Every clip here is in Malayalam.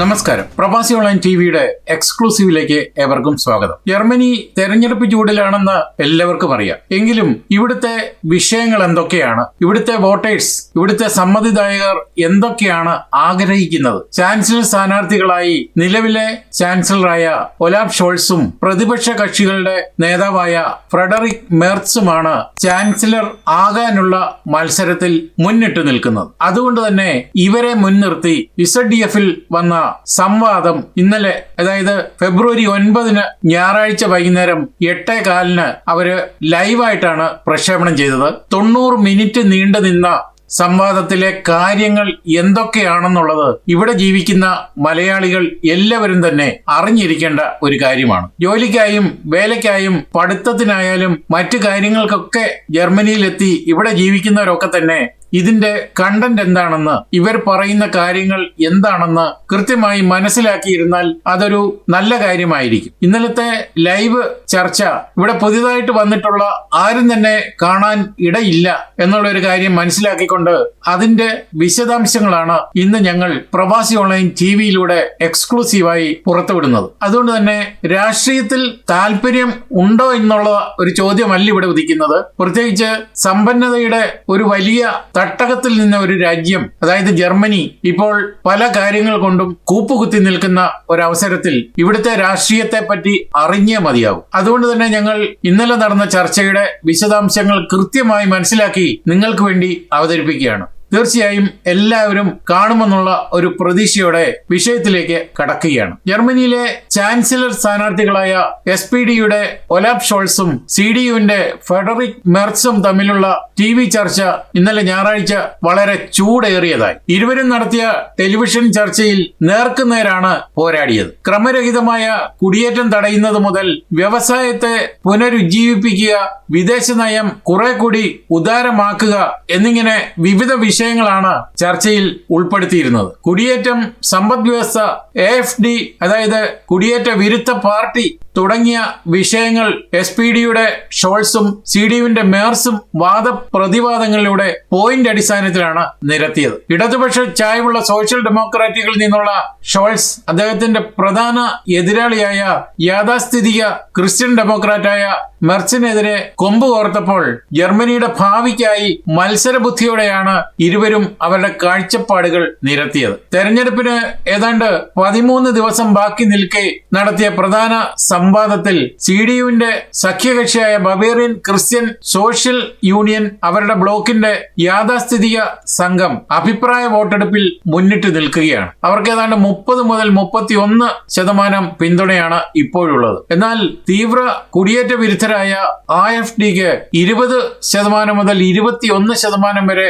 നമസ്കാരം. പ്രവാസി ഓൺലൈൻ ടി വിയുടെ എക്സ്ക്ലൂസീവിലേക്ക് ഏവർക്കും സ്വാഗതം. ജർമ്മനി തെരഞ്ഞെടുപ്പ് ചൂടിലാണെന്ന് എല്ലാവർക്കും അറിയാം. എങ്കിലും ഇവിടുത്തെ വിഷയങ്ങൾ എന്തൊക്കെയാണ്? ഇവിടുത്തെ വോട്ടേഴ്സ് ഇവിടുത്തെ സമ്മതിദായകർ എന്തൊക്കെയാണ് ആഗ്രഹിക്കുന്നത്? ചാൻസലർ സ്ഥാനാർത്ഥികളായി നിലവിലെ ചാൻസലറായ ഒലാബ് ഷോൾസും പ്രതിപക്ഷ കക്ഷികളുടെ നേതാവായ ഫ്രെഡറിക് മെർസുമാണ് ചാൻസലർ ആകാനുള്ള മത്സരത്തിൽ മുന്നിട്ട് നിൽക്കുന്നത്. അതുകൊണ്ട് തന്നെ ഇവരെ മുൻനിർത്തി ഇസഡ് ഡി എഫിൽ വന്ന സംവാദം ഇന്നലെ അതായത് ഫെബ്രുവരി ഒൻപതിന് ഞായറാഴ്ച വൈകുന്നേരം എട്ടേ കാലിന് അവർ ലൈവായിട്ടാണ് പ്രക്ഷേപണം ചെയ്തത്. തൊണ്ണൂറ് മിനിറ്റ് നീണ്ടു നിന്ന സംവാദത്തിലെ കാര്യങ്ങൾ എന്തൊക്കെയാണെന്നുള്ളത് ഇവിടെ ജീവിക്കുന്ന മലയാളികൾ എല്ലാവരും തന്നെ അറിഞ്ഞിരിക്കേണ്ട ഒരു കാര്യമാണ്. ജോലിക്കായും വേലയ്ക്കായും പഠിത്തത്തിനായാലും മറ്റു കാര്യങ്ങൾക്കൊക്കെ ജർമ്മനിയിലെത്തി ഇവിടെ ജീവിക്കുന്നവരൊക്കെ തന്നെ ഇതിന്റെ കണ്ടന്റ് എന്താണെന്ന് ഇവർ പറയുന്ന കാര്യങ്ങൾ എന്താണെന്ന് കൃത്യമായി മനസ്സിലാക്കിയിരുന്നാൽ അതൊരു നല്ല കാര്യമായിരിക്കും. ഇന്നലത്തെ ലൈവ് ചർച്ച ഇവിടെ പുതിയതായിട്ട് വന്നിട്ടുള്ള ആരും തന്നെ കാണാൻ ഇടയില്ല എന്നുള്ള ഒരു കാര്യം മനസ്സിലാക്കിക്കൊണ്ട് അതിന്റെ വിശദാംശങ്ങളാണ് ഇന്ന് ഞങ്ങൾ പ്രവാസി ഓൺലൈൻ ടി വിയിലൂടെ എക്സ്ക്ലൂസീവായി പുറത്തുവിടുന്നത്. അതുകൊണ്ട് തന്നെ രാഷ്ട്രീയത്തിൽ താല്പര്യം ഉണ്ടോ എന്നുള്ള ഒരു ചോദ്യമല്ല ഇവിടെ ഉദിക്കുന്നത്. പ്രത്യേകിച്ച് സമ്പന്നതയുടെ ഒരു വലിയ തട്ടകത്തിൽ നിന്ന ഒരു രാജ്യം അതായത് ജർമ്മനി ഇപ്പോൾ പല കാര്യങ്ങൾ കൊണ്ടും കൂപ്പുകുത്തി നിൽക്കുന്ന ഒരവസരത്തിൽ ഇവിടുത്തെ രാഷ്ട്രീയത്തെ പറ്റി അറിഞ്ഞേ മതിയാവും. അതുകൊണ്ട് തന്നെ ഞങ്ങൾ ഇന്നലെ നടന്ന ചർച്ചയുടെ വിശദാംശങ്ങൾ കൃത്യമായി മനസ്സിലാക്കി നിങ്ങൾക്ക് വേണ്ടി അവതരിപ്പിക്കുകയാണ്. തീർച്ചയായും എല്ലാവരും കാണുമെന്നുള്ള ഒരു പ്രതീക്ഷയോടെ വിഷയത്തിലേക്ക് കടക്കുകയാണ്. ജർമ്മനിയിലെ ചാൻസലർ സ്ഥാനാർത്ഥികളായ എസ് പി ഡിയുടെ ഒലാബ് ഷോൾസും സി ഡി യുവിന്റെ ഫെഡറിക് മെർസും തമ്മിലുള്ള ടി വി ചർച്ച ഇന്നലെ ഞായറാഴ്ച വളരെ ചൂടേറിയതായി. ഇരുവരും നടത്തിയ ടെലിവിഷൻ ചർച്ചയിൽ നേർക്കുനേരാണ് പോരാടിയത്. ക്രമരഹിതമായ കുടിയേറ്റം തടയുന്നത് മുതൽ വ്യവസായത്തെ പുനരുജ്ജീവിപ്പിക്കുക വിദേശ നയം കുറെ കൂടി ഉദാരമാക്കുക എന്നിങ്ങനെ വിവിധ വിഷയങ്ങളാണ് ചർച്ചയിൽ ഉൾപ്പെടുത്തിയിരുന്നത്. കുടിയേറ്റം സമ്പദ് വ്യവസ്ഥ എ എഫ് ഡി അതായത് കുടിയേറ്റ വിരുദ്ധ പാർട്ടി തുടങ്ങിയ വിഷയങ്ങൾ എസ് പി ഡിയുടെ ഷോൾസും സി ഡി യുവിന്റെ മേഴ്സും വാദപ്രതിവാദങ്ങളിലൂടെ പോയിന്റ് അടിസ്ഥാനത്തിലാണ് നിരത്തിയത്. ഇടതുപക്ഷ ചായവുള്ള സോഷ്യൽ ഡെമോക്രാറ്റുകളിൽ നിന്നുള്ള ഷോൾസ് അദ്ദേഹത്തിന്റെ പ്രധാന എതിരാളിയായ യാഥാസ്ഥിതിക ക്രിസ്ത്യൻ ഡെമോക്രാറ്റായ മെർച്ചിനെതിരെ കൊമ്പ് കോർത്തപ്പോൾ ജർമ്മനിയുടെ ഭാവിക്കായി മത്സരബുദ്ധിയോടെയാണ് ഇരുവരും അവരുടെ കാഴ്ചപ്പാടുകൾ നിരത്തിയത്. തെരഞ്ഞെടുപ്പിന് ഏതാണ്ട് പതിമൂന്ന് ദിവസം ബാക്കി നിൽക്കെ നടത്തിയ പ്രധാന സംവാദത്തിൽ സി ഡി യുവിന്റെ സഖ്യകക്ഷിയായ ബവേറിയൻ ക്രിസ്ത്യൻ സോഷ്യൽ യൂണിയൻ അവരുടെ ബ്ലോക്കിന്റെ യാഥാസ്ഥിതിക സംഘം അഭിപ്രായ വോട്ടെടുപ്പിൽ മുന്നിട്ട് നിൽക്കുകയാണ്. അവർക്ക് ഏതാണ്ട് മുപ്പത് മുതൽ മുപ്പത്തി ഒന്ന് ശതമാനം പിന്തുണയാണ് ഇപ്പോഴുള്ളത്. എന്നാൽ തീവ്ര കുടിയേറ്റ വിരുദ്ധരായ ആർ എഫ് ഡിക്ക് ഇരുപത് ശതമാനം മുതൽ ഇരുപത്തിയൊന്ന് ശതമാനം വരെ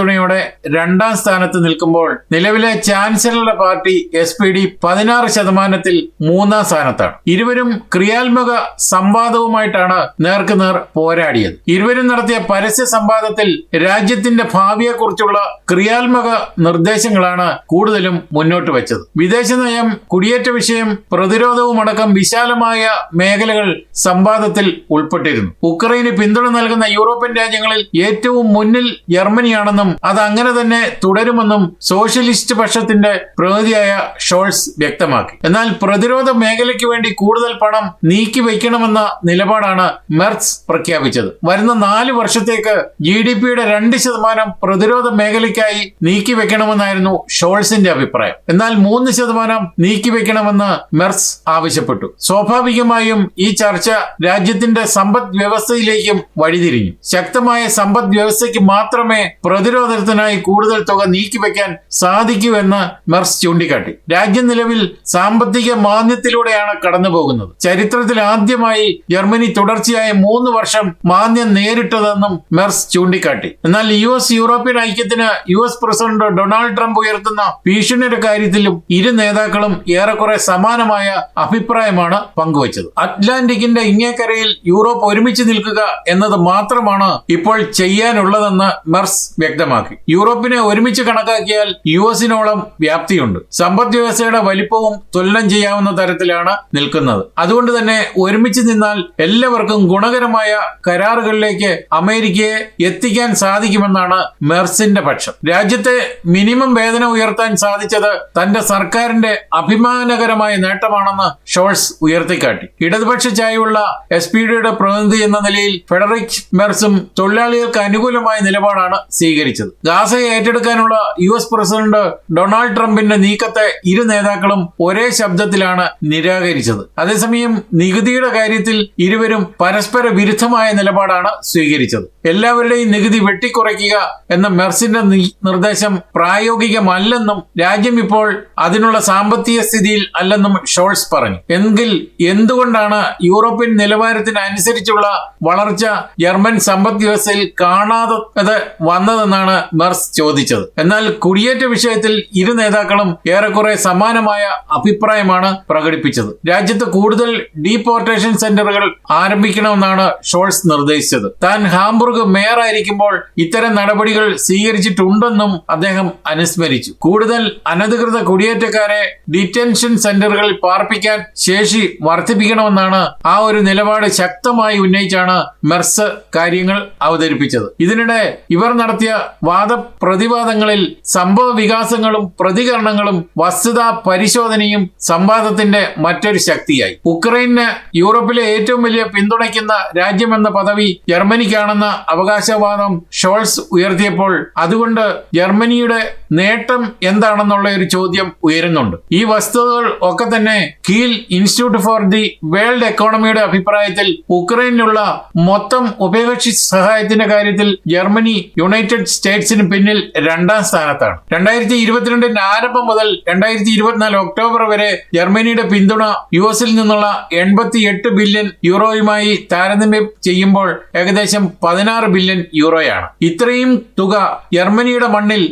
ജനപിന്തുണയോടെ രണ്ടാം സ്ഥാനത്ത് നിൽക്കുമ്പോൾ നിലവിലെ ചാൻസലറുടെ പാർട്ടി എസ് പി ഡി പതിനാറ് ശതമാനത്തിൽ മൂന്നാം സ്ഥാനത്താണ്. ഇരുവരും ക്രിയാത്മക സംവാദവുമായിട്ടാണ് നേർക്കുനേർ പോരാടിയത്. ഇരുവരും നടത്തിയ പരസ്യ സംവാദത്തിൽ രാജ്യത്തിന്റെ ഭാവിയെക്കുറിച്ചുള്ള ക്രിയാത്മക നിർദ്ദേശങ്ങളാണ് കൂടുതലും മുന്നോട്ട് വെച്ചത്. വിദേശ നയം കുടിയേറ്റ വിഷയം പ്രതിരോധവും അടക്കം വിശാലമായ മേഖലകൾ സംവാദത്തിൽ ഉൾപ്പെട്ടിരുന്നു. ഉക്രൈന് പിന്തുണ നൽകുന്ന യൂറോപ്യൻ രാജ്യങ്ങളിൽ ഏറ്റവും മുന്നിൽ ജർമ്മനിയാണെന്നും അത് അങ്ങനെ തന്നെ തുടരുമെന്നും സോഷ്യലിസ്റ്റ് പക്ഷത്തിന്റെ പ്രതിനിധിയായ ഷോൾസ് വ്യക്തമാക്കി. എന്നാൽ പ്രതിരോധ മേഖലയ്ക്ക് വേണ്ടി കൂടുതൽ പണം നീക്കി വയ്ക്കണമെന്ന നിലപാടാണ് മെർസ് പ്രഖ്യാപിച്ചത്. വരുന്ന നാല് വർഷത്തേക്ക് ജി ഡി പിയുടെ രണ്ട് ശതമാനം പ്രതിരോധ മേഖലയ്ക്കായി നീക്കി വെക്കണമെന്നായിരുന്നു ഷോൾസിന്റെ അഭിപ്രായം. എന്നാൽ മൂന്ന് ശതമാനം നീക്കി വെക്കണമെന്ന് മെർസ് ആവശ്യപ്പെട്ടു. സ്വാഭാവികമായും ഈ ചർച്ച രാജ്യത്തിന്റെ സമ്പദ് വ്യവസ്ഥയിലേക്കും വഴിതിരിഞ്ഞു. ശക്തമായ സമ്പദ് വ്യവസ്ഥയ്ക്ക് മാത്രമേ പ്രതിരോധത്തിനായി കൂടുതൽ തുക നീക്കിവെക്കാൻ സാധിക്കുമെന്ന് മെർസ് ചൂണ്ടിക്കാട്ടി. രാജ്യം നിലവിൽ സാമ്പത്തിക മാന്ദ്യത്തിലൂടെയാണ് കടന്നു പോകുന്നത് ചരിത്രത്തിൽ ആദ്യമായി ജർമ്മനി തുടർച്ചയായ മൂന്ന് വർഷം മാന്യം നേരിട്ടതെന്നും മെർസ് ചൂണ്ടിക്കാട്ടി. എന്നാൽ യു എസ് യൂറോപ്യൻ ഐക്യത്തിന് U S president Donald Trump ഉയർത്തുന്ന ഭീഷണിയുടെ കാര്യത്തിലും ഇരു നേതാക്കളും ഏറെക്കുറെ സമാനമായ അഭിപ്രായമാണ് പങ്കുവച്ചത്. അറ്റ്ലാന്റിക്കിന്റെ ഇങ്ങേക്കരയിൽ യൂറോപ്പ് ഒരുമിച്ച് നിൽക്കുക എന്നത് മാത്രമാണ് ഇപ്പോൾ ചെയ്യാനുള്ളതെന്ന് മെർസ് വ്യക്തമാക്കി. വ്യക്തമാക്കി. യൂറോപ്പിനെ ഒരുമിച്ച് കണക്കാക്കിയാൽ യു എസിനോളം വ്യാപ്തിയുണ്ട്. സമ്പദ് വ്യവസ്ഥയുടെ വലിപ്പവും തുലനം ചെയ്യാവുന്ന തരത്തിലാണ് നിൽക്കുന്നത്. അതുകൊണ്ട് തന്നെ ഒരുമിച്ച് നിന്നാൽ എല്ലാവർക്കും ഗുണകരമായ കരാറുകളിലേക്ക് അമേരിക്കയെ എത്തിക്കാൻ സാധിക്കുമെന്നാണ് മെർസിന്റെ പക്ഷം. രാജ്യത്തെ മിനിമം വേതനം ഉയർത്താൻ സാധിച്ചത് തന്റെ സർക്കാരിന്റെ അഭിമാനകരമായ നേട്ടമാണെന്ന് ഷോൾസ് ഉയർത്തിക്കാട്ടി. ഇടതുപക്ഷ ചായവുള്ള എസ് പി ഡിയുടെ പ്രതിനിധി എന്ന നിലയിൽ ഫെഡറിക് മെർസും തൊഴിലാളികൾക്ക് അനുകൂലമായ നിലപാടാണ് സ്വീകരിച്ചത്. ഗാസയെ ഏറ്റെടുക്കാനുള്ള യു എസ് പ്രസിഡന്റ് ഡൊണാൾഡ് ട്രംപിന്റെ നീക്കത്തെ ഇരു നേതാക്കളും ഒരേ ശബ്ദത്തിലാണ് നിരാകരിച്ചത്. അതേസമയം നികുതിയുടെ കാര്യത്തിൽ ഇരുവരും പരസ്പര വിരുദ്ധമായ നിലപാടാണ് സ്വീകരിച്ചത്. എല്ലാവരുടെയും നികുതി വെട്ടിക്കുറയ്ക്കുക എന്ന മെർസിന്റെ നിർദ്ദേശം പ്രായോഗികമല്ലെന്നും രാജ്യം ഇപ്പോൾ അതിനുള്ള സാമ്പത്തിക സ്ഥിതിയിൽ അല്ലെന്നും ഷോൾസ് പറഞ്ഞു. എങ്കിൽ എന്തുകൊണ്ടാണ് യൂറോപ്യൻ നിലവാരത്തിനനുസരിച്ചുള്ള വളർച്ച ജർമ്മൻ സമ്പദ് വ്യവസ്ഥയിൽ കാണാതെ വന്നതെന്നാണ് മെർസ് ചോദിച്ചത്. എന്നാൽ കുടിയേറ്റ വിഷയത്തിൽ ഇരു നേതാക്കളും ഏറെക്കുറെ സമാനമായ അഭിപ്രായമാണ് പ്രകടിപ്പിച്ചത്. രാജ്യത്ത് കൂടുതൽ ഡീപോർട്ടേഷൻ സെന്ററുകൾ ആരംഭിക്കണമെന്നാണ് ഷോൾസ് നിർദ്ദേശിച്ചത്. താൻ ഹാംബുർഗ് മേയറായിരിക്കുമ്പോൾ ഇത്തരം നടപടികൾ സ്വീകരിച്ചിട്ടുണ്ടെന്നും അദ്ദേഹം അനുസ്മരിച്ചു. കൂടുതൽ അനധികൃത കുടിയേറ്റക്കാരെ ഡിറ്റൻഷൻ സെന്ററുകളിൽ പാർപ്പിക്കാൻ ശേഷി വർദ്ധിപ്പിക്കണമെന്നാണ് ആ ഒരു നിലപാട് ശക്തമായി ഉന്നയിച്ചാണ് മെർസ് കാര്യങ്ങൾ അവതരിപ്പിച്ചത്. ഇതിനിടെ ഇവർ നടത്തിയ വാദപ്രതിവാദങ്ങളിൽ സംഭവ വികാസങ്ങളും പ്രതികരണങ്ങളും വസ്തുതാ പരിശോധനയും സംവാദത്തിന്റെ മറ്റൊരു ശക്തിയായി. ഉക്രൈന് യൂറോപ്പിലെ ഏറ്റവും വലിയ പിന്തുണയ്ക്കുന്ന രാജ്യമെന്ന പദവി ജർമ്മനിക്കാണെന്ന അവകാശവാദം ഷോൾസ് ഉയർത്തിയപ്പോൾ അതുകൊണ്ട് ജർമ്മനിയുടെ നേട്ടം എന്താണെന്നുള്ള ഒരു ചോദ്യം ഉയരുന്നുണ്ട്. ഈ വസ്തുതകൾ ഒക്കെ തന്നെ Kiel institute for the world എക്കോണമിയുടെ അഭിപ്രായത്തിൽ ഉക്രൈനിലുള്ള മൊത്തം ഉഭയകക്ഷി സഹായത്തിന്റെ കാര്യത്തിൽ ജർമ്മനി യുണൈറ്റഡ് സ്റ്റേറ്റ്സിന് പിന്നിൽ രണ്ടാം സ്ഥാനത്താണ്. രണ്ടായിരത്തി ഇരുപത്തിരണ്ടിന്റെ ആരംഭം മുതൽ രണ്ടായിരത്തി ഇരുപത്തിനാല് ഒക്ടോബർ വരെ ജർമ്മനിയുടെ പിന്തുണ യു എസിൽ നിന്നുള്ള എൺപത്തി എട്ട് ബില്യൺ യൂറോയുമായി താരതമ്യം ചെയ്യുമ്പോൾ ഏകദേശം പതിനാറ് ബില്യൺ യൂറോയാണ്. ഇത്രയും തുക ജർമ്മനിയുടെ മണ്ണിൽ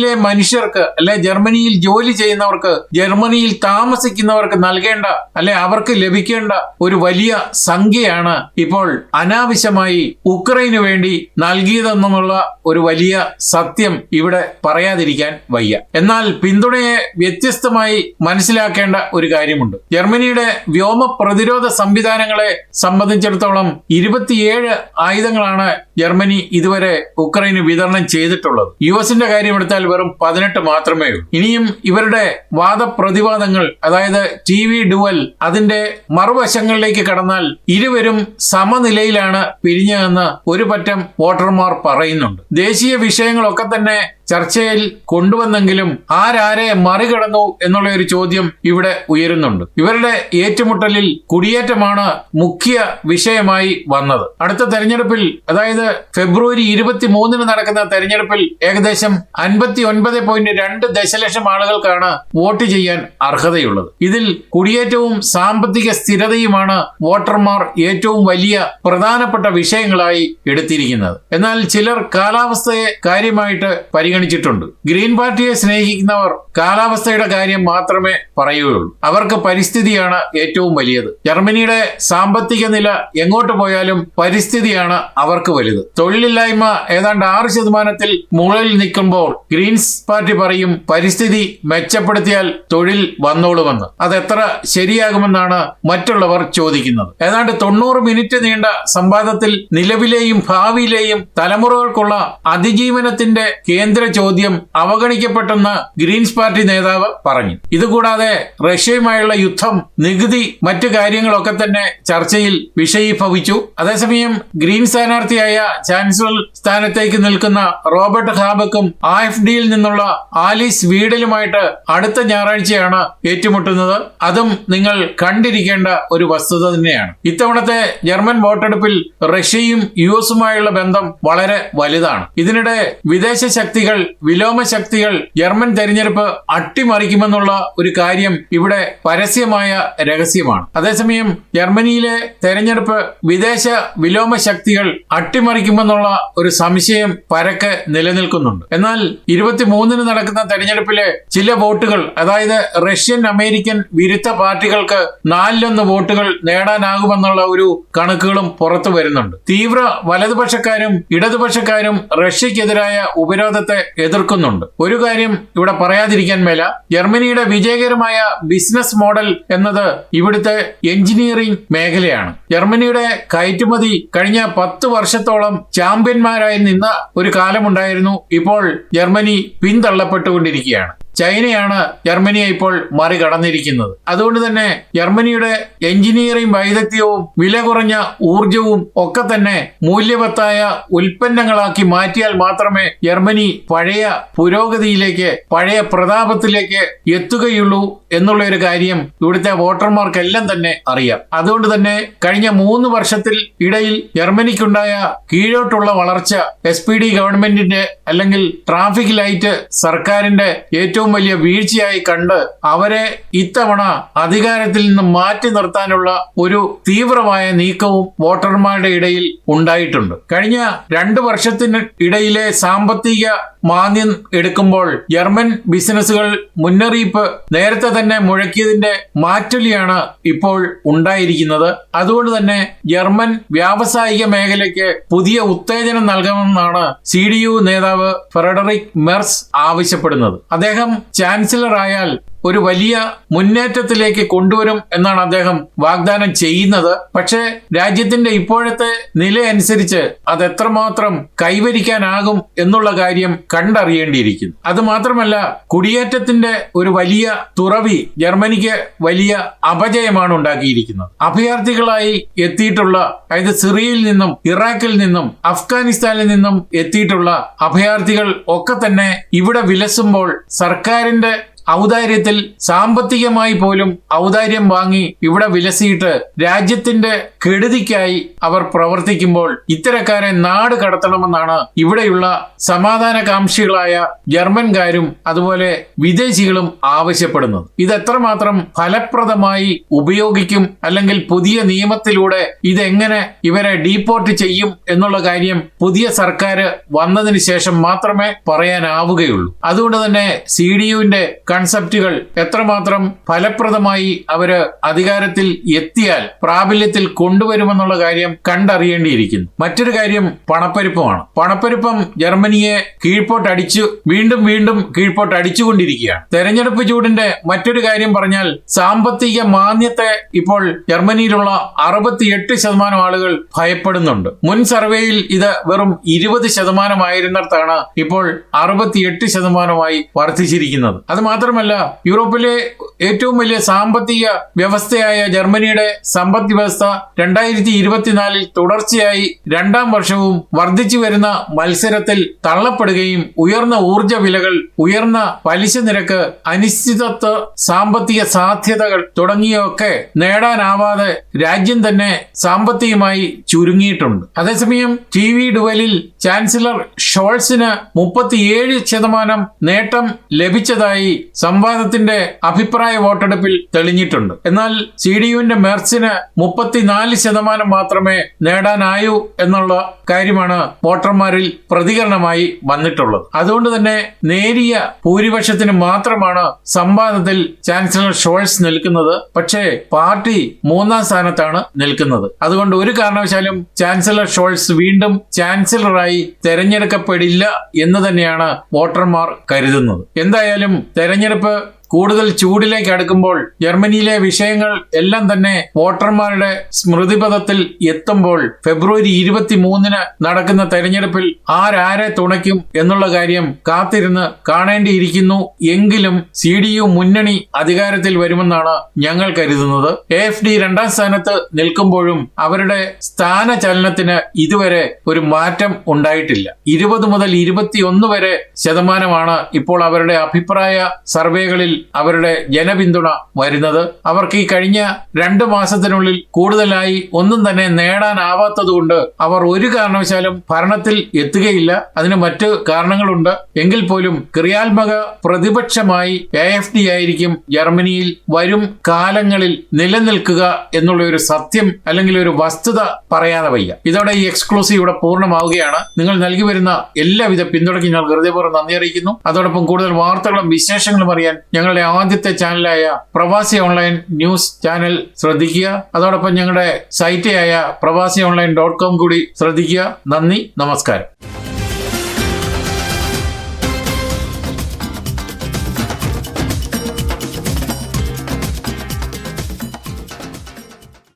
ജർമ്മനിയിലെ മനുഷ്യർക്ക് അല്ലെ ജർമ്മനിയിൽ ജോലി ചെയ്യുന്നവർക്ക് ജർമ്മനിയിൽ താമസിക്കുന്നവർക്ക് നൽകേണ്ട അല്ലെ അവർക്ക് ലഭിക്കേണ്ട ഒരു വലിയ സംഖ്യയാണ് ഇപ്പോൾ അനാവശ്യമായി ഉക്രൈന് വേണ്ടി നൽകിയതെന്നുള്ള ഒരു വലിയ സത്യം ഇവിടെ പറയാതിരിക്കാൻ വയ്യ. എന്നാൽ പിന്തുണയെ വ്യത്യസ്തമായി മനസ്സിലാക്കേണ്ട ഒരു കാര്യമുണ്ട്. ജർമ്മനിയുടെ വ്യോമ പ്രതിരോധ സംവിധാനങ്ങളെ സംബന്ധിച്ചിടത്തോളം ഇരുപത്തിയേഴ് ആയുധങ്ങളാണ് ജർമ്മനി ഇതുവരെ ഉക്രൈന് വിതരണം ചെയ്തിട്ടുള്ളത്. യു എസിന്റെ കാര്യം എടുത്താൽ വെറും പതിനെട്ട് മാത്രമേ ഉള്ളൂ. ഇനിയും ഇവരുടെ വാദപ്രതിവാദങ്ങൾ അതായത് ടി വി ഡുവൽ അതിന്റെ മറുവശങ്ങളിലേക്ക് കടന്നാൽ ഇരുവരും സമനിലയിലാണ് പിരിഞ്ഞതെന്ന് ഒരു പറ്റം വോട്ടർമാർ പറയുന്നുണ്ട്. ദേശീയ വിഷയങ്ങളൊക്കെ തന്നെ ചർച്ചയിൽ കൊണ്ടുവന്നെങ്കിലും ആരാരെ മറികടന്നു എന്നുള്ള ഒരു ചോദ്യം ഇവിടെ ഉയരുന്നുണ്ട്. ഇവരുടെ ഏറ്റുമുട്ടലിൽ കുടിയേറ്റമാണ് മുഖ്യ വിഷയമായി വന്നത്. അടുത്ത തെരഞ്ഞെടുപ്പിൽ അതായത് ഫെബ്രുവരി ഇരുപത്തി മൂന്നിന് നടക്കുന്ന തെരഞ്ഞെടുപ്പിൽ ഏകദേശം അൻപത്തി ഒൻപത് പോയിന്റ് രണ്ട് ദശലക്ഷം ആളുകൾക്കാണ് വോട്ട് ചെയ്യാൻ അർഹതയുള്ളത്. ഇതിൽ കുടിയേറ്റവും സാമ്പത്തിക സ്ഥിരതയുമാണ് വോട്ടർമാർ ഏറ്റവും വലിയ പ്രധാനപ്പെട്ട വിഷയങ്ങളായി എടുത്തിരിക്കുന്നത്. എന്നാൽ ചിലർ കാലാവസ്ഥയെ കാര്യമായിട്ട് പരിഗണിച്ചിട്ടുണ്ട്. ഗ്രീൻ പാർട്ടിയെ സ്നേഹിക്കുന്നവർ കാലാവസ്ഥയുടെ കാര്യം മാത്രമേ പറയുകയുള്ളൂ. അവർക്ക് പരിസ്ഥിതിയാണ് ഏറ്റവും വലിയത്. ജർമ്മനിയുടെ സാമ്പത്തിക നില എങ്ങോട്ട് പോയാലും പരിസ്ഥിതിയാണ് അവർക്ക് വലുത്. തൊഴിലില്ലായ്മ ഏതാണ്ട് ആറ് ശതമാനത്തിൽ മുകളിൽ നിൽക്കുമ്പോൾ ഗ്രീൻസ് പാർട്ടി പറയും പരിസ്ഥിതി മെച്ചപ്പെടുത്തിയാൽ തൊഴിൽ വന്നോളുമെന്ന്. അതെത്ര ശരിയാകുമെന്നാണ് മറ്റുള്ളവർ ചോദിക്കുന്നത്. ഏതാണ്ട് തൊണ്ണൂറ് മിനിറ്റ് നീണ്ട സംവാദത്തിൽ നിലവിലെയും ഭാവിയിലെയും തലമുറകൾക്കുള്ള അതിജീവനത്തിന്റെ കേന്ദ്ര ചോദ്യം അവഗണിക്കപ്പെട്ടെന്ന് ഗ്രീൻസ് പാർട്ടി നേതാവ് പറഞ്ഞു. ഇതുകൂടാതെ റഷ്യയുമായുള്ള യുദ്ധം നികുതി മറ്റു കാര്യങ്ങളൊക്കെ തന്നെ ചർച്ചയിൽ വിഷയീഭവിച്ചു. അതേസമയം ഗ്രീൻ സ്ഥാനാർത്ഥിയായ ചാൻസലർ സ്ഥാനത്തേക്ക് നിൽക്കുന്ന റോബർട്ട് ഹാബക്കും ആ എഫ് ഡിയിൽ നിന്നുള്ള ആലീസ് വീടലുമായിട്ട് അടുത്ത ഞായറാഴ്ചയാണ് ഏറ്റുമുട്ടുന്നത്. അതും നിങ്ങൾ കണ്ടിരിക്കേണ്ട ഒരു വസ്തുത തന്നെയാണ്. ഇത്തവണത്തെ ജർമ്മൻ വോട്ടെടുപ്പിൽ റഷ്യയും യു എസുമായുള്ള ബന്ധം വളരെ വലുതാണ്. ഇതിനിടെ വിദേശ ശക്തികൾ വിലോമ ശക്തികൾ ജർമ്മൻ തെരഞ്ഞെടുപ്പ് അട്ടിമറിക്കുമെന്നുള്ള ഒരു കാര്യം ഇവിടെ പരസ്യമായ രഹസ്യമാണ്. അതേസമയം ജർമ്മനിയിലെ തെരഞ്ഞെടുപ്പ് വിദേശ വിലോമ ശക്തികൾ അട്ടിമറിക്കുമെന്നുള്ള ഒരു സംശയം പരക്കെ നിലനിൽക്കുന്നുണ്ട്. എന്നാൽ ഇരുപത്തിമൂന്നിന് നടക്കുന്ന തെരഞ്ഞെടുപ്പിലെ ചില വോട്ടുകൾ അതായത് റഷ്യൻ അമേരിക്കൻ വിരുദ്ധ പാർട്ടികൾക്ക് നാലിലൊന്ന് വോട്ടുകൾ നേടാനാകുമെന്നുള്ള ഒരു കണക്കുകളും പുറത്തു വരുന്നുണ്ട്. തീവ്ര വലതുപക്ഷക്കാരും ഇടതുപക്ഷക്കാരും റഷ്യക്കെതിരായ ഉപരോധത്തെ എതിർക്കുന്നുണ്ട്. ഒരു കാര്യം ഇവിടെ പറയാതിരിക്കാൻ മേല. ജർമ്മനിയുടെ വിജയകരമായ ബിസിനസ് മോഡൽ എന്നത് ഇവിടുത്തെ എഞ്ചിനീയറിംഗ് മേഖലയാണ്. ജർമ്മനിയുടെ കയറ്റുമതി കഴിഞ്ഞ പത്ത് വർഷത്തോളം ചാമ്പ്യന്മാരായി നിന്ന ഒരു കാലമുണ്ടായിരുന്നു. ഇപ്പോൾ ജർമ്മനി പിന്തള്ളപ്പെട്ടുകൊണ്ടിരിക്കുകയാണ്. ചൈനയാണ് ജർമ്മനിയെ ഇപ്പോൾ മറികടന്നിരിക്കുന്നത്. അതുകൊണ്ട് തന്നെ ജർമ്മനിയുടെ എഞ്ചിനീയറിംഗ് വൈദഗ്ധ്യവും വില കുറഞ്ഞ ഊർജവും ഒക്കെ തന്നെ മൂല്യവത്തായ ഉൽപ്പന്നങ്ങളാക്കി മാറ്റിയാൽ മാത്രമേ ജർമ്മനി പഴയ പുരോഗതിയിലേക്ക് പഴയ പ്രതാപത്തിലേക്ക് എത്തുകയുള്ളൂ എന്നുള്ള ഒരു കാര്യം ഇവിടുത്തെ വോട്ടർമാർക്കെല്ലാം തന്നെ അറിയാം. അതുകൊണ്ട് തന്നെ കഴിഞ്ഞ മൂന്ന് വർഷത്തിൽ ഇടയിൽ ജർമ്മനിക്കുണ്ടായ കീഴോട്ടുള്ള വളർച്ച എസ് ഗവൺമെന്റിന്റെ അല്ലെങ്കിൽ ട്രാഫിക് ലൈറ്റ് സർക്കാരിന്റെ ഏറ്റവും വലിയ വീഴ്ചയായി കണ്ട് അവരെ ഇത്തവണ അധികാരത്തിൽ നിന്ന് മാറ്റി നിർത്താനുള്ള ഒരു തീവ്രമായ നീക്കവും വോട്ടർമാരുടെ ഇടയിൽ ഉണ്ടായിട്ടുണ്ട്. കഴിഞ്ഞ രണ്ടു വർഷത്തിന് ഇടയിലെ സാമ്പത്തിക മാന്ദ്യം എടുക്കുമ്പോൾ ജർമ്മൻ ബിസിനസ്സുകൾ മുന്നറിയിപ്പ് നേരത്തെ തന്നെ മുഴക്കിയതിന്റെ മാറ്റൊലിയാണ് ഇപ്പോൾ ഉണ്ടായിരിക്കുന്നത്. അതുകൊണ്ട് തന്നെ ജർമ്മൻ വ്യാവസായിക മേഖലയ്ക്ക് പുതിയ ഉത്തേജനം നൽകണമെന്നാണ് സി ഡി യു നേതാവ് ഫെഡറിക് മെർസ് ആവശ്യപ്പെടുന്നത്. അദ്ദേഹം ചാൻസലർ ആയാൽ ഒരു വലിയ മുന്നേറ്റത്തിലേക്ക് കൊണ്ടുവരും എന്നാണ് അദ്ദേഹം വാഗ്ദാനം ചെയ്യുന്നത്. പക്ഷേ രാജ്യത്തിന്റെ ഇപ്പോഴത്തെ നില അനുസരിച്ച് അത് എത്രമാത്രം കൈവരിക്കാനാകും എന്നുള്ള കാര്യം കണ്ടറിയേണ്ടിയിരിക്കുന്നു. അത് മാത്രമല്ല കുടിയേറ്റത്തിന്റെ ഒരു വലിയ തുറവി ജർമ്മനിക്ക് വലിയ അപജയമാണ് ഉണ്ടാക്കിയിരിക്കുന്നത്. അഭയാർത്ഥികളായി എത്തിയിട്ടുള്ള അതായത് സിറിയയിൽ നിന്നും ഇറാഖിൽ നിന്നും അഫ്ഗാനിസ്ഥാനിൽ നിന്നും എത്തിയിട്ടുള്ള അഭയാർത്ഥികൾ ഒക്കെ തന്നെ ഇവിടെ വിലസുമ്പോൾ സർക്കാരിന്റെ ഔദാര്യത്തിൽ സാമ്പത്തികമായി പോലും ഔദാര്യം വാങ്ങി ഇവിടെ വിലസിയിട്ട് രാജ്യത്തിന്റെ കെടുതിക്കായി അവർ പ്രവർത്തിക്കുമ്പോൾ ഇത്തരക്കാരെ നാട് കടത്തണമെന്നാണ് ഇവിടെയുള്ള സമാധാനകാംക്ഷികളായ ജർമ്മൻകാരും അതുപോലെ വിദേശികളും ആവശ്യപ്പെടുന്നത്. ഇത് എത്രമാത്രം ഫലപ്രദമായി ഉപയോഗിക്കും അല്ലെങ്കിൽ പുതിയ നിയമത്തിലൂടെ ഇതെങ്ങനെ ഇവരെ ഡീപ്പോർട്ട് ചെയ്യും എന്നുള്ള കാര്യം പുതിയ സർക്കാർ വന്നതിന് ശേഷം മാത്രമേ പറയാനാവുകയുള്ളൂ. അതുകൊണ്ട് തന്നെ സി ഡി യുവിന്റെ കൺസെപ്റ്റുകൾ എത്രമാത്രം ഫലപ്രദമായി അവർ അധികാരത്തിൽ എത്തിയാൽ പ്രാബല്യത്തിൽ കൊണ്ടുവരുമെന്നുള്ള കാര്യം കണ്ടറിയേണ്ടിയിരിക്കുന്നു. മറ്റൊരു കാര്യം പണപ്പെരുപ്പമാണ്. പണപ്പെരുപ്പം ജർമ്മനിയെ കീഴ്പോട്ടടിച്ചു വീണ്ടും വീണ്ടും കീഴ്പോട്ടടിച്ചുകൊണ്ടിരിക്കുകയാണ്. തെരഞ്ഞെടുപ്പ് ചൂടിന്റെ മറ്റൊരു കാര്യം പറഞ്ഞാൽ സാമ്പത്തിക മാന്യത്തെ ഇപ്പോൾ ജർമ്മനിയിലുള്ള അറുപത്തിയെട്ട് ശതമാനം ആളുകൾ ഭയപ്പെടുന്നുണ്ട്. മുൻ സർവേയിൽ ഇത് വെറും ഇരുപത് ശതമാനമായിരുന്നിടത്താണ് ഇപ്പോൾ അറുപത്തിയെട്ട് ശതമാനമായി വർദ്ധിച്ചിരിക്കുന്നത്. അത് മാത്രമല്ല യൂറോപ്പിലെ ഏറ്റവും വലിയ സാമ്പത്തിക വ്യവസ്ഥയായ ജർമ്മനിയുടെ സമ്പദ് വ്യവസ്ഥ രണ്ടായിരത്തി ഇരുപത്തിനാലിൽ തുടർച്ചയായി രണ്ടാം വർഷവും വർദ്ധിച്ചു വരുന്ന മത്സരത്തിൽ തള്ളപ്പെടുകയും ഉയർന്ന ഊർജ വിലകൾ ഉയർന്ന പലിശ നിരക്ക് അനിശ്ചിതത്വ സാമ്പത്തിക സാധ്യതകൾ തുടങ്ങിയൊക്കെ നേടാനാവാതെ രാജ്യം തന്നെ സാമ്പത്തികമായി ചുരുങ്ങിയിട്ടുണ്ട്. അതേസമയം ടി വി ഡുവലിൽ ചാൻസലർ ഷോൾസിന് മുപ്പത്തിയേഴ് ശതമാനം നേട്ടം ലഭിച്ചതായി സംവാദത്തിന്റെ അഭിപ്രായ വോട്ടെടുപ്പിൽ തെളിഞ്ഞിട്ടുണ്ട്. എന്നാൽ സി ഡി യുവിന്റെ മെർസിന് മുപ്പത്തിനാല് ശതമാനം മാത്രമേ നേടാനായൂ എന്നുള്ള കാര്യമാണ് വോട്ടർമാരിൽ പ്രതികരണമായി വന്നിട്ടുള്ളത്. അതുകൊണ്ട് തന്നെ നേരിയ ഭൂരിപക്ഷത്തിന് മാത്രമാണ് സംവാദത്തിൽ ചാൻസലർ ഷോൾസ് നിൽക്കുന്നത്. പക്ഷേ പാർട്ടി മൂന്നാം സ്ഥാനത്താണ് നിൽക്കുന്നത്. അതുകൊണ്ട് ഒരു കാരണവശാലും ചാൻസലർ ഷോൾസ് വീണ്ടും ചാൻസലറായി തെരഞ്ഞെടുക്കപ്പെടില്ല എന്ന് തന്നെയാണ് വോട്ടർമാർ കരുതുന്നത്. എന്തായാലും തെരഞ്ഞെടുപ്പ് തെരഞ്ഞെടുപ്പ് കൂടുതൽ ചൂടിലേക്ക് അടുക്കുമ്പോൾ ജർമ്മനിയിലെ വിഷയങ്ങൾ എല്ലാം തന്നെ വോട്ടർമാരുടെ സ്മൃതിപഥത്തിൽ എത്തുമ്പോൾ ഫെബ്രുവരി ഇരുപത്തി മൂന്നിന് നടക്കുന്ന തെരഞ്ഞെടുപ്പിൽ ആരാരെ തുണയ്ക്കും എന്നുള്ള കാര്യം കാത്തിരുന്ന് കാണേണ്ടിയിരിക്കുന്നു. എങ്കിലും സി ഡി യു മുന്നണി അധികാരത്തിൽ വരുമെന്നാണ് ഞങ്ങൾ കരുതുന്നത്. എ എഫ് ഡി രണ്ടാം സ്ഥാനത്ത് നിൽക്കുമ്പോഴും അവരുടെ സ്ഥാനചലനത്തിന് ഇതുവരെ ഒരു മാറ്റം ഉണ്ടായിട്ടില്ല. ഇരുപത് മുതൽ ഇരുപത്തിയൊന്ന് വരെ ശതമാനമാണ് ഇപ്പോൾ അവരുടെ അഭിപ്രായ സർവേകളിൽ അവരുടെ ജനപിന്തുണ വരുന്നത്. അവർക്ക് ഈ കഴിഞ്ഞ രണ്ട് മാസത്തിനുള്ളിൽ കൂടുതലായി ഒന്നും തന്നെ നേടാനാവാത്തതുകൊണ്ട് അവർ ഒരു കാരണവശാലും ഭരണത്തിൽ എത്തുകയില്ല. അതിന് മറ്റ് കാരണങ്ങളുണ്ട്. എങ്കിൽ പോലും ക്രിയാത്മക പ്രതിപക്ഷമായി എ എഫ് ഡി ആയിരിക്കും ജർമ്മനിയിൽ വരും കാലങ്ങളിൽ നിലനിൽക്കുക എന്നുള്ള ഒരു സത്യം അല്ലെങ്കിൽ ഒരു വസ്തുത പറയാതെ വയ്യ. ഇതോടെ ഈ എക്സ്ക്ലൂസീവ് ഇവിടെ പൂർണമാവുകയാണ്. നിങ്ങൾ നൽകി വരുന്ന എല്ലാവിധ പിന്തുണയ്ക്കും ഞാൻ ഹൃദയപൂർവം നന്ദി അറിയിക്കുന്നു. അതോടൊപ്പം കൂടുതൽ വാർത്തകളും വിശേഷങ്ങളും അറിയാൻ ഞങ്ങളുടെ ആദ്യത്തെ ചാനലായ പ്രവാസി ഓൺലൈൻ ന്യൂസ് ചാനൽ ശ്രദ്ധിക്കുക. അതോടൊപ്പം ഞങ്ങളുടെ സൈറ്റായ പ്രവാസി ഓൺലൈൻ ഡോട്ട് കോം കൂടി ശ്രദ്ധിക്കുക. നന്ദി നമസ്കാരം.